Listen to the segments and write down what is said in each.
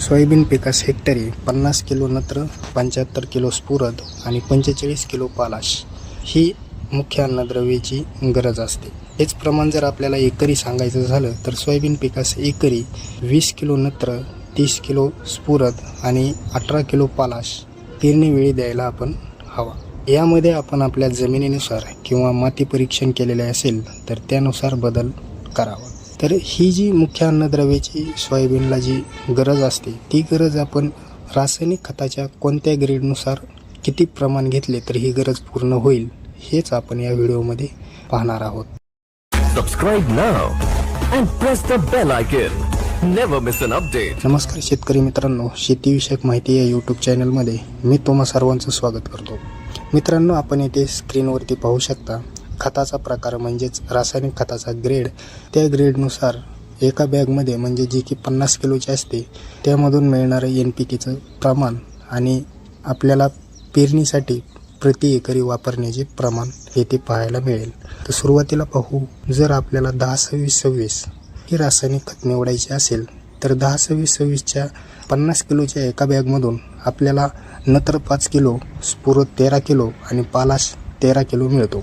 Soybean पिकास हेक्टरी पन्नास किलो नत्र पंच्याहत्तर किलो स्फुरद आणि पंचेचाळीस किलो पालाश ही मुख्य अन्नद्रव्याची गरज असते. हेच प्रमाण जर आपल्याला एकरी सांगायचं झालं तर सोयाबीन पिकास एकरी वीस किलो नत्र तीस किलो स्फुरद आणि अठरा किलो पालाश पेरणीवेळी द्यायला आपण हवा. यामध्ये आपण आपल्या जमिनीनुसार किंवा माती परीक्षण केलेले असेल तर त्यानुसार बदल करावा. तर ही जी मुख्य अन्नद्रव्याची सोयाबीनला जी गरज असते ती गरज आपण रासायनिक खताच्या कोणत्या ग्रेडनुसार किती प्रमाण घेतले तर ही गरज पूर्ण होईल हेच आपण या व्हिडिओमध्ये पाहणार आहोत. Update. नमस्कार शेतकरी मित्रांनो शेतीविषयक माहिती या यूट्यूब चॅनलमध्ये मी तुम्हा सर्वांचं स्वागत करतो. मित्रांनो आपण येथे स्क्रीनवरती पाहू शकता खताचा प्रकार म्हणजेच रासायनिक खताचा ग्रेड त्या ग्रेडनुसार एका बॅगमध्ये म्हणजे जी की पन्नास किलोची असते त्यामधून मिळणारं एन पी केचं प्रमाण आणि आपल्याला पेरणीसाठी प्रति एकरी वापरण्याचे प्रमाण हे ते पाहायला मिळेल. तर सुरुवातीला पाहू जर आपल्याला दहा सव्वीस सव्वीस ही रासायनिक खत निवडायची असेल तर दहा सव्वीस सव्वीसच्या पन्नास किलोच्या एका बॅगमधून आपल्याला नत्र पाच किलो स्फुरत तेरा किलो आणि पालाश तेरा किलो मिळतो.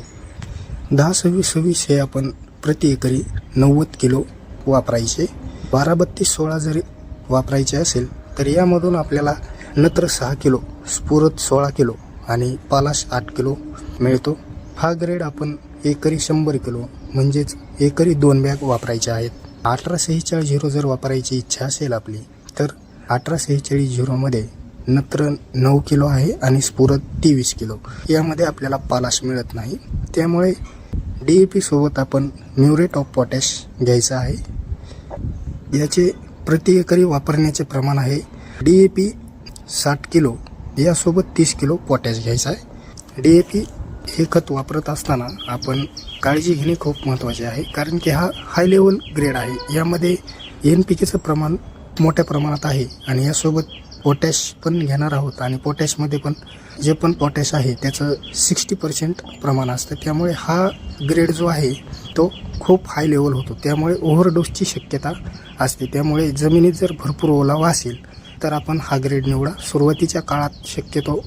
दहा सव्वीस सव्वीस हे आपण प्रति एकरी नव्वद किलो वापरायचे. बारा बत्तीस सोळा जरी वापरायचे असेल तर यामधून आपल्याला नत्र सहा किलो स्फुरत सोळा किलो आणि पालाश आठ किलो मिळतो. हा ग्रेड आपण एकरी शंभर किलो म्हणजेच एकरी दोन बॅग वापरायच्या आहेत. अठरा सेहेचाळीस झिरो जर वापरायची इच्छा असेल आपली तर अठरा सेहेचाळीस झिरोमध्ये नत्र नऊ किलो आहे आणि स्फुरत तेवीस किलो. यामध्ये आपल्याला पालाश मिळत नाही. त्यामुळे डी ए पी सोबत आपण न्यूरेट ऑफ पोटॅश घ्यायचं आहे. याचे प्रति एकरी वापरण्याचे प्रमाण आहे. डी ए पी साठ किलो यासोबत तीस किलो पोटॅश घ्यायचा आहे. डी ए पी हे खत वापरत असताना आपण काळजी घेणे खूप महत्त्वाचे आहे कारण की हा हाय लेवल ग्रेड आहे. यामध्ये एन पी केचं प्रमाण मोठ्या प्रमाणात आहे आणि यासोबत पोटॅश पण घेणार आहोत आणि पोटॅशमध्ये पण जे पण पोटॅश आहे त्याचं सिक्स्टी पर्सेंट प्रमाण असतं. त्यामुळे हा ग्रेड जो आहे तो खूप हाय लेवल होतो. त्यामुळे ओव्हरडोसची शक्यता असते. त्यामुळे जमिनीत जर भरपूर ओलावा असेल तर आपण हा ग्रेड निवडा. सुरुवातीच्या काळात शक्यतो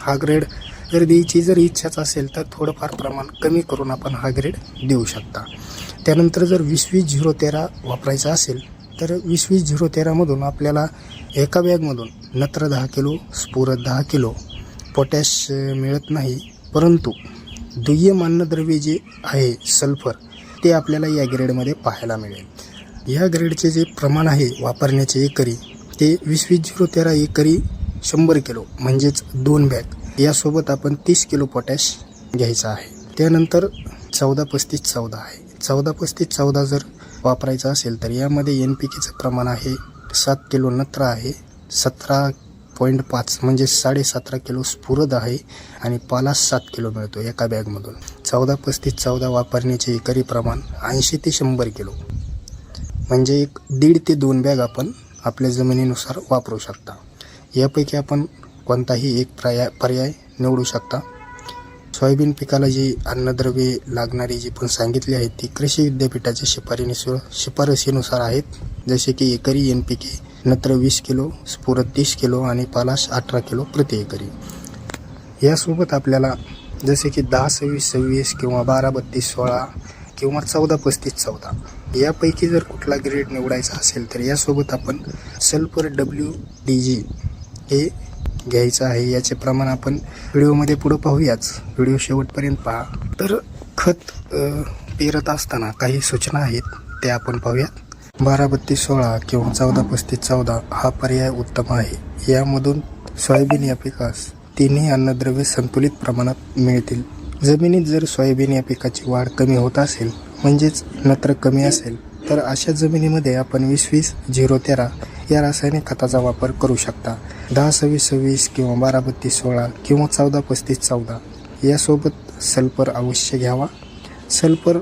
हा ग्रेड जर द्यायची जर इच्छाच असेल तर थोडंफार प्रमाण कमी करून आपण हा ग्रेड देऊ शकता. त्यानंतर जर वीस वीस झिरो तेरा वापरायचा असेल तर वीस वीस झिरो तेरामधून आपल्याला एका बॅगमधून नत्र दहा किलो स्फुरत दहा किलो पोटॅश मिळत नाही. परंतु दुय्यम अन्नद्रव्य जे आहे सल्फर ते आपल्याला या ग्रेडमध्ये पाहायला मिळेल. या ग्रेडचे जे प्रमाण आहे वापरण्याचे एकरी ते वीस वीस झिरो तेरा एकरी शंभर किलो म्हणजेच दोन बॅग. यासोबत आपण तीस किलो पोटॅश घ्यायचा आहे. त्यानंतर चौदा पस्तीस चौदा आहे. चौदा पस्तीस चौदा जर वापरायचा असेल तर यामध्ये एन पी केचं प्रमाण आहे सात किलो नत्र आहे सतरा पॉईंट पाच म्हणजे साडेसतरा किलो स्फुरद आहे आणि पालास सात किलो मिळतो एका बॅगमधून. चौदा पस्तीस चौदा वापरण्याचे एकरी प्रमाण ऐंशी ते शंभर किलो. म्हणजे एक दीड ते दोन बॅग आपण आपल्या जमिनीनुसार वापरू शकता. यापैकी आपण कोणताही एक पर्याय पर्याय निवडू शकता. सोयाबीन पिकाला जी अन्नद्रव्ये लागणारी जी पण सांगितली आहेत ती कृषी विद्यापीठाच्या शिफारीनुसार शिफारसीनुसार आहेत. जसे की एकरी एन पी के नत्र वीस किलो स्फुरत तीस किलो आणि पालाश अठरा किलो प्रति एकरी यासोबत आपल्याला जसे की दहा सव्वीस सव्वीस किंवा बारा बत्तीस सोळा किंवा चौदा पस्तीस चौदा यापैकी जर कुठला ग्रेड निवडायचा असेल तर यासोबत आपण सल्फर डब्ल्यू डी जी हे घ्यायचं आहे. याचे प्रमाण आपण व्हिडिओमध्ये पुढं पाहूयाच. व्हिडिओ शेवटपर्यंत पहा. तर खत पेरत असताना काही सूचना आहेत त्या आपण पाहूयात. बारा बत्तीस सोळा किंवा चौदा पस्तीस चौदा हा पर्याय उत्तम आहे. यामधून सोयाबीन या पिकास तिन्ही अन्नद्रव्ये संतुलित प्रमाणात मिळतील. जमिनीत जर सोयाबीन या पिकाची वाढ कमी होत असेल म्हणजेच नत्र कमी असेल तर अशा जमिनीमध्ये आपण वीस वीस झिरो तेरा या रासायनिक खताचा वापर करू शकता. दहा सव्वीस सव्वीस किंवा बारा बत्तीस सोळा किंवा चौदा पस्तीस चौदा यासोबत सल्फर अवश्य घ्यावा. सल्फर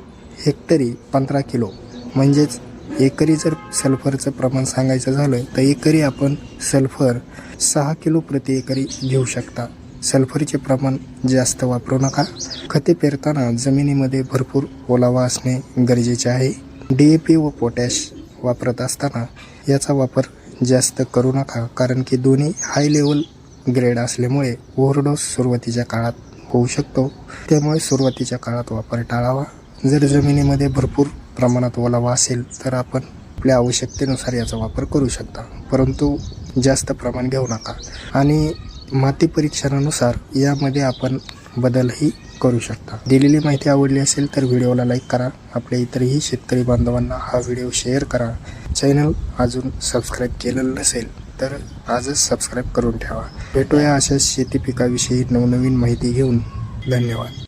हेक्टरी पंधरा किलो म्हणजेच एकरी जर सल्फरचं प्रमाण सांगायचं झालं तर एकरी आपण सल्फर सहा किलो प्रति एकरी घेऊ शकता. सल्फरचे प्रमाण जास्त वापरू नका. खते पेरताना जमिनीमध्ये भरपूर ओलावा असणे गरजेचे आहे. डी ए पी व पोटॅश वापरत असताना याचा वापर जास्त करू नका कारण की दोन्ही हाय लेवल ग्रेड असल्यामुळे ओव्हरडोस सुरुवातीच्या काळात होऊ शकतो. त्यामुळे सुरुवातीच्या काळात वापर टाळावा. जर जमिनीमध्ये भरपूर प्रमाणात ओलावा असेल तर आपण आपल्या आवश्यकतेनुसार याचा वापर करू शकता. परंतु जास्त प्रमाण घेऊ नका. आणि माती परीक्षणानुसार यामध्ये आपण बदलही करू शकता. दिलेली माहिती आवडली असेल तर व्हिडिओला लाईक करा. आपल्या इतरही शेतकरी बांधवांना हा व्हिडिओ शेअर करा. चॅनल अजून सबस्क्राईब केलेलं नसेल तर आजच सबस्क्राईब करून ठेवा. भेटूया अशा शेती पिकाविषयी नवनवीन माहिती घेऊन. धन्यवाद.